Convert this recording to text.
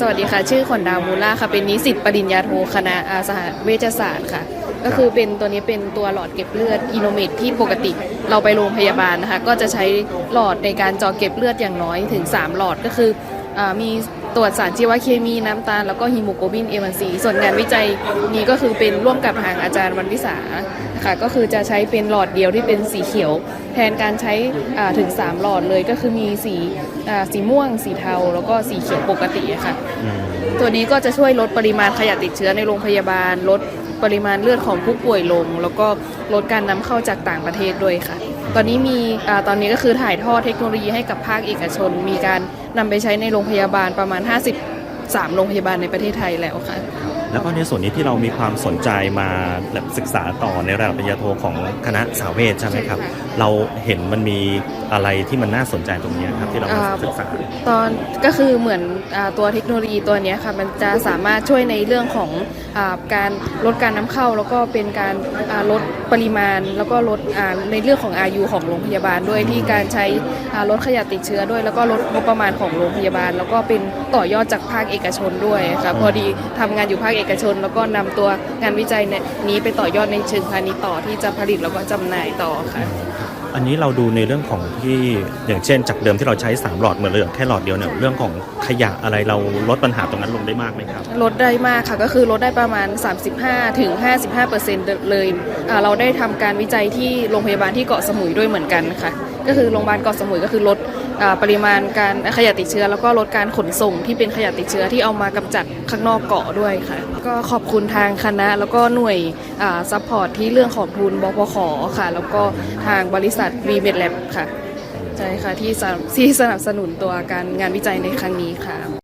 สวัสดีค่ะ ชื่อขนดาวมูล่าค่ะ เป็นนิสิตปริญญาโทคณะอาสาเวชศาสตร์ค่ะ ก็คือเป็นตัวนี้เป็นตัวหลอดเก็บเลือดอินโนเมตที่ปกติเราไปโรงพยาบาลนะคะ ก็จะใช้หลอดในการจอเก็บเลือดอย่างน้อยถึง 3 หลอดก็คืออมี ตรวจสารชีวเคมีน้ำตาล แล้วก็ฮีโมโกลบิน A1C ส่วนงานวิจัยนี้ก็คือเป็นร่วมกับทางอาจารย์วันวิสาค่ะก็คือจะใช้เป็นหลอดเดียวที่เป็นสีเขียว แทนการใช้อ่าถึง 3 หลอดเลยก็คือมีสีอ่าสีม่วง สีเทา แล้วก็สีเขียวปกติอะค่ะอืมตัวนี้ก็จะช่วยลดปริมาณขยะติดเชื้อในโรงพยาบาล ลดปริมาณเลือดของผู้ป่วยลง แล้วก็ลดการนำเข้าจากต่างประเทศด้วยค่ะ ตอนนี้มีอาตอนนี้ก็คือถ่ายทอดเทคโนโลยีให้กับภาคเอกชน มีการ นำไปใช้ในโรงพยาบาลประมาณ 53 โรงพยาบาลในประเทศไทยแล้วค่ะ แล้วก็ในส่วนนี้ที่เรามีความสนใจมาแบบศึกษาต่อในระดับปริญญาโทของคณะสาวเวชใช่ไหมครับใช่ค่ะเราเห็นมันมีอะไรที่มันน่าสนใจตรงนี้ครับที่เรามาอ่าศึกษา ตอนก็คือเหมือนอาตัวเทคโนโลยีตัวเนี้ยค่ะมันจะสามารถช่วยในเรื่องของอาการลดการนำเข้า แล้วก็เป็นการอ่าลดปริมาณ แล้วก็ลดอ่าในเรื่องของอายุของโรงพยาบาลด้วยที่การใช้อ่าลดขยะติดเชื้อด้วย แล้วก็ลดงบประมาณของโรงพยาบาล แล้วก็เป็นต่อยอดจากภาคเอกชนด้วยค่ะพอดีทำงานอยู่ภาคเอกชน แล้วก็นำตัวงานวิจัยเนี่ยนี้ไปต่อยอดในเชิงพาณิชย์ต่อที่จะผลิตแล้วก็จำหน่ายต่อค่ะอันนี้เราดูในเรื่องของที่อย่างเช่น จากเดิมที่เราใช้ 3 หลอดเหมือนเหลือแค่หลอดเดียวเนี่ยเรื่องของขยะอะไรเราลดปัญหาตรงนั้นลงได้มากไหมครับลดได้มากค่ะก็คือลดได้ประมาณ 35ถึง55เปอร์เซ็นต์เลยอ่าเราได้ทำการวิจัยที่โรงพยาบาลที่เกาะสมุยด้วยเหมือนกันค่ะ ก็คือโรงพยาบาลเกาะสมุยก็คือลดอ่า ปริมาณการขยะติดเชื้อ แล้วก็ลดการขนส่งที่เป็นขยะติดเชื้อที่เอามากำจัดข้างนอกเกาะด้วยค่ะ ก็ขอบคุณทางคณะ แล้วก็หน่วยซัพพอร์ตที่เรื่องของทุนบพขค่ะ แล้วก็ทางบริษัท v m e d Lab ค่ะใช่ค่ะที่ที่สนับสนุนตัวการงานวิจัยในครั้งนี้ค่ะ